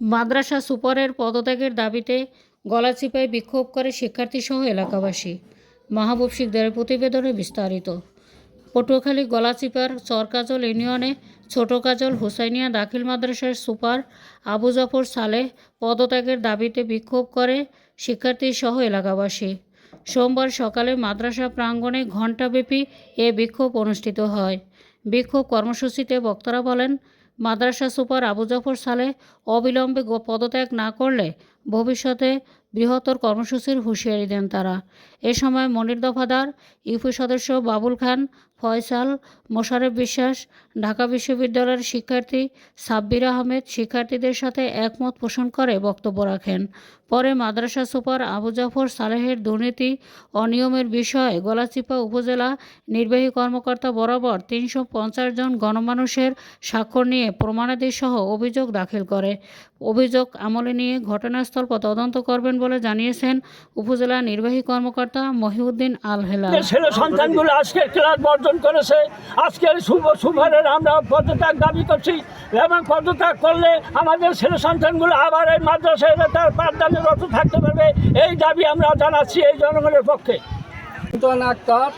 মাদ্রাসা সুপারের পদত্যাগের দাবিতে গলাচিপায় বিক্ষোভ করে শিক্ষার্থীসহ এলাকাবাসী। মাহবুব শিকদারের প্রতিবেদনে বিস্তারিত। পটুয়াখালী গলাচিপার চরকাজল ইউনিয়নে ছোট কাজল হুসাইনিয়া দাখিল মাদ্রাসার সুপার আবু জাফর সালেহ পদত্যাগের দাবিতে বিক্ষোভ করে শিক্ষার্থীসহ এলাকাবাসী। সোমবার সকালে মাদ্রাসা প্রাঙ্গণে ঘণ্টাব্যাপী এ বিক্ষোভ অনুষ্ঠিত হয়। বিক্ষোভ কর্মসূচিতে বক্তারা বলেন মাদ্রাসা সুপার আবু জাফর সালে অবিলম্বে পদত্যাগ না করলে ভবিষ্যতে বৃহত্তর কর্মসূচির হুঁশিয়ারি দেন তারা। এ সময় মনির দফাদার, ইউপি সদস্য বাবুল খান ফয়সাল মোশারেফ বিশ্বাস, ঢাকা বিশ্ববিদ্যালয়ের শিক্ষার্থী সাব্বির আহমেদ শিক্ষার্থীদের সাথে একমত পোষণ করে বক্তব্য রাখেন। পরে মাদ্রাসা সুপার আবু জাফর সালেহের দুর্নীতি অনিয়মের বিষয়ে গলাচিপা উপজেলা নির্বাহী কর্মকর্তা বরাবর তিনশো পঞ্চাশ জন গণমানুষের স্বাক্ষর নিয়ে সহ অভিযোগ দাখিল করে। অভিযোগ আমলে নিয়ে ঘটনাস্থল তদন্ত করবেন বলে জানিয়েছেন উপজেলা নির্বাহী কর্মকর্তা মহিউদ্দিন আল ক্লাস বর্জন করেছে। আজকের শুভ শুভরের আমরা পদত্যাগ দাবি করছি এবং পদত্যাগ করলে আমাদের ছেলে সন্তানগুলো আবার এই মাদ্রাসায় তার পাঠদানে রত থাকতে পারবে। এই দাবি আমরা জানাচ্ছি এই জনগণের পক্ষে। আক্তার,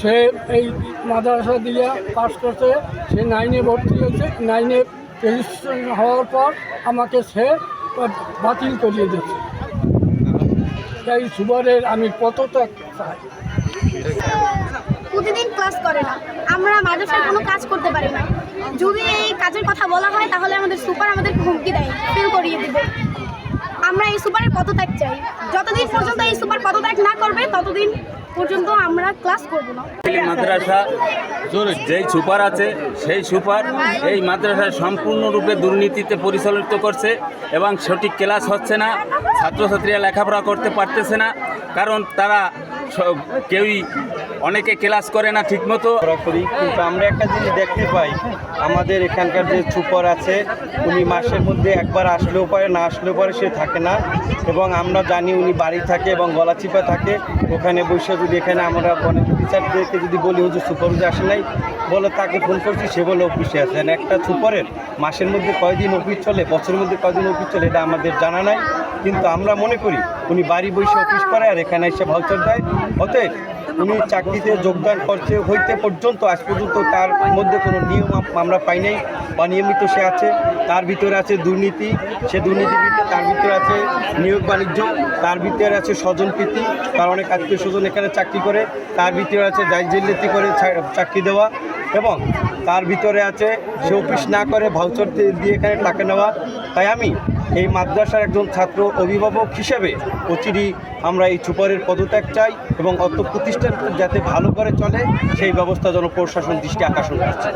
সে এই মাদ্রাসা দিয়ে পাস করছে, সে নাইনে ভর্তি হয়েছে, নাইনে রেজিস্ট্রেশন হওয়ার পর আমাকে সে বাতিল করিয়ে দিচ্ছে তাই সুবরের আমি পদত্যাগ চাই। প্রতিদিন ক্লাস করে না। আমরা মাদ্রাসায় কোনো কাজ করতে পারি না। যদি এই কাজের কথা বলা হয়, তাহলে আমাদের সুপার আমাদের হুমকি দেয় ফেল করিয়ে দেবে। আমরা এই সুপারের পদত্যাগ চাই। যতদিন পর্যন্ত এই সুপার পদত্যাগ না করবে, ততদিন পর্যন্ত আমরা ক্লাস করব না। মাদ্রাসা যেই সুপার আছে, সেই সুপার এই মাদ্রাসা সম্পূর্ণরূপে দুর্নীতিতে পরিচালিত করছে এবং সঠিক ক্লাস হচ্ছে না, ছাত্রছাত্রীরা লেখাপড়া করতে পারতেছে না, কারণ তারা কেউই অনেকে ক্লাস করে না ঠিকমতো। করা, কিন্তু আমরা একটা জিনিস দেখতে পাই, আমাদের এখানকার যে সুপার আছে, উনি মাসের মধ্যে একবার আসলেও পারে, না আসলেও পারে, সে থাকে না। এবং আমরা জানি উনি বাড়ি থাকে এবং গলা গলাচিপা থাকে। ওখানে বসে যদি এখানে আমরা অনেক টিচারদেরকে যদি বলি, হুজুর সুপার যে আসে নাই, বলে তাকে ফোন করছি, সে বলে অফিসে আছেন একটা সুপারের মাসের মধ্যে কয়দিন অফিস চলে, বছরের মধ্যে কয়দিন অফিস চলে, এটা আমাদের জানা নাই। কিন্তু আমরা মনে করি উনি বাড়ি বসে অফিস করে আর এখানে এসে ভাউচার দেয়। অতএব উনি চাকরিতে যোগদান করছে হইতে পর্যন্ত আজ পর্যন্ত তার মধ্যে কোনো নিয়ম আম- আমরা পাই নাই, অনিয়মিত সে আছে, তার ভিতরে আছে দুর্নীতি, সে দুর্নীতির ভিতরে তার ভিতরে আছে নিয়োগ বাণিজ্য, তার ভিতরে আছে স্বজনপ্রীতি তার অনেক আত্মীয় স্বজন এখানে চাকরি করে, তার ভিতরে আছে জাইজিল্লিতি করে চাকরি দেওয়া এবং তার ভিতরে আছে সে অফিস না করে ভাউচার দিয়ে এখানে টাকা নেওয়া। তাই আমি এই মাদ্রাসার একজন ছাত্র অভিভাবক হিসেবে প্রতিটি আমরা এই ছুপারের পদত্যাগ চাই এবং অত প্রতিষ্ঠান যাতে ভালো করে চলে, সেই ব্যবস্থা যেন প্রশাসন দৃষ্টি আকর্ষণ করছে।